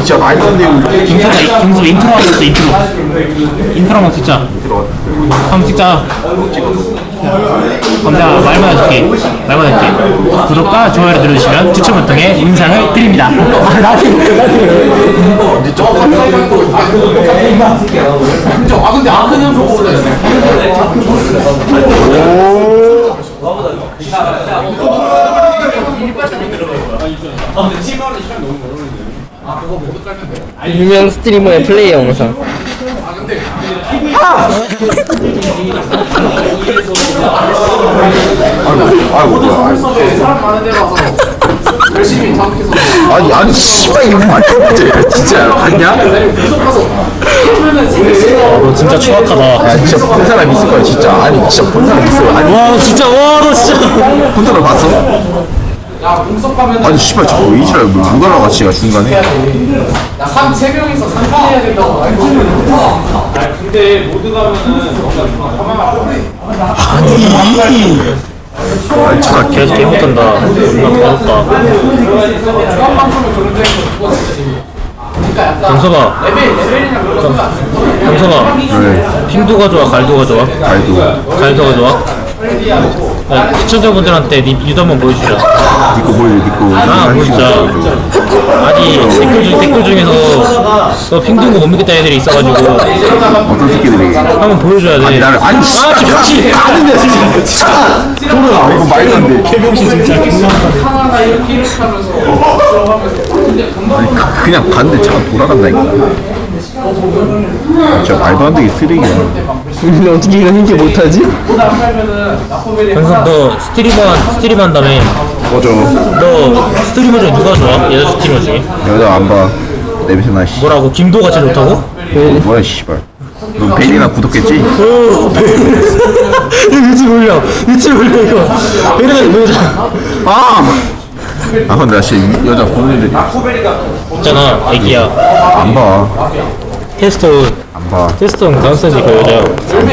진짜 말도 안 되고 김서가 김서 인트로 하고 있어 인트로. 인트로 한번 찍자. 한번 찍자. 내가 말만 해줄게. 말만 해줄게. 구독과 좋아요를 눌러주시면 추첨을 통해 인상을 드립니다. 아 나한테 이제 좀아 근데 아큰 형 저거 올라있어 유명 스트리머의 플레이 영상. 아이고 뭐야 사람 많은 데 가서 열심히 자극해서 아니 아니 씨발 이거 말도 안 돼. 진짜 봤냐? 계속 가서 너 진짜 추악하다. 야 진짜 본 사람 있을 거야 진짜. 아니 진짜 본 사람 있어 아니. 와 진짜 와 너 진짜. 본 사람 봤어? 야 아니 씨발 저거 이지랄 뭐 누가 나갔지 야 중간에? 삼세 명이서 삼판 해야 된다고 알고 근데 모두 가면은 아니. 차가 개 계속 개 못한다. 존나 더럽다. 중간 방송을 조는데 그거 진짜 재밌어. 그러니까 약간 경서가 레벨 레벨이랑 그런 거안 쓰고 경서가 네. 핑도가 좋아 갈도가 좋아? 말도 갈도가 좋아 야, 시청자분들한테 니 유도 한번 보여주자 니꺼 보여 니꺼 아 보여주자 아니 댓글, 중, 댓글 중에서 너 핑두고 못 믿겠다 애들이 있어가지고. 어떤 새끼들이 한번 보여줘야 돼. 아니 나를 아니 아 씨발 그렇지 아는데 진짜. 진짜. 토론아 이거 말도 안돼. 진짜 하면서 들어가면서 근데 금방 아니 그- 그냥 갔는데 차가 돌아간다니까 아, 진짜 말도 안 되게 쓰레기야 근데 어떻게 이런 못하지? 안 팔면은 나포벨이 현석 너 스트리머 스트리머 한다며 꺼져 너 스트리머 중에 누가 좋아? 여자 스트리머 중에? 여자 안 봐. 냄새 나 씨. 뭐라고? 김도가 제일 좋다고? 뭐야 씨발. 너 벨이나 구독했지? 유튜브 올려. 유튜브 올려 이거. 이러면 보여줘. 아! 아 근데 나 진짜 이- 여자 보는 애들이 있잖아 애기야 안 봐. 테스트 테스트온 강사지 그 여자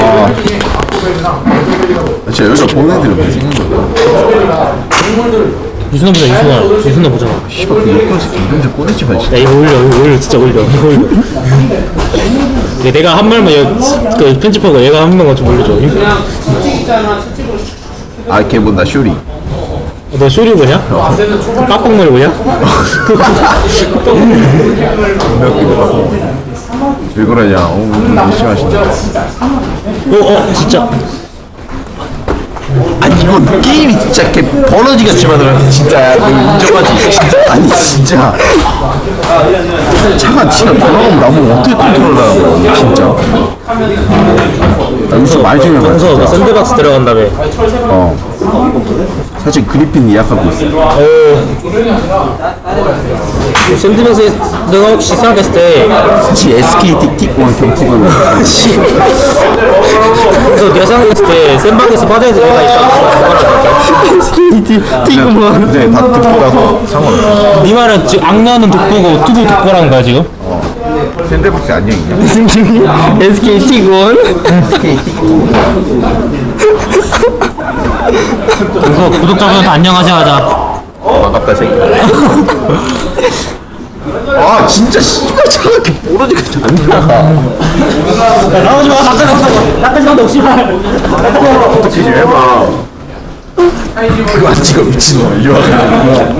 아 진짜 여자 보는 애들이 왜 생긴 거야 유순아 보자 유순아 유순아 보자 씨발 그 옆에 새끼 이름 좀 꺼내지 마 진짜 야 이거 올려 이거 올려 진짜 올려 이거 올려 얘 내가 한 말만 얘, 그 편집하고 얘가 한 명만 좀 올려줘 아 걔 뭔다 쇼리 너 쇼리 보냐? 그 빡빡머리 보냐? 왜 그러냐? 어좀 열심히 하신다 어, 어 진짜. 아니 이건 게임이 진짜 걔 버러지같이 만들었는데 진짜. 너 인정하지. 진짜. 아니 진짜. 차가 진짜 돌아가면 나보고 어떻게 컨트롤하는 거야 진짜? 나 요즘 많이 강서 너 진짜. 샌드박스 들어간다며. 어. 사실 그리핀 예약하고 있어 샌드박스 내가 혹시 생각했을 때 혹시 SK 틱틱원 씨. 그래서 내가 생각했을 때 샌방에서 빠져야 될 애가 있다 틱tik원. 네, 다 듣고 나서 상관없어 네 말은 지금 악나는 독보고 투부 독보라는 거야 지금? 샌드박스 안녕 있냐? 승준이 SK T1 그래서 구독자분한테 안녕하세요 하자 반갑다 새끼 아 진짜 씨발 차가 이렇게 모러지같이 안 나가. 나오지 마. 나까지 나온다 나까지 나온다 혹시 어떻게 좀 해봐 그거 안 찍어 미친놈. 이리 와가지고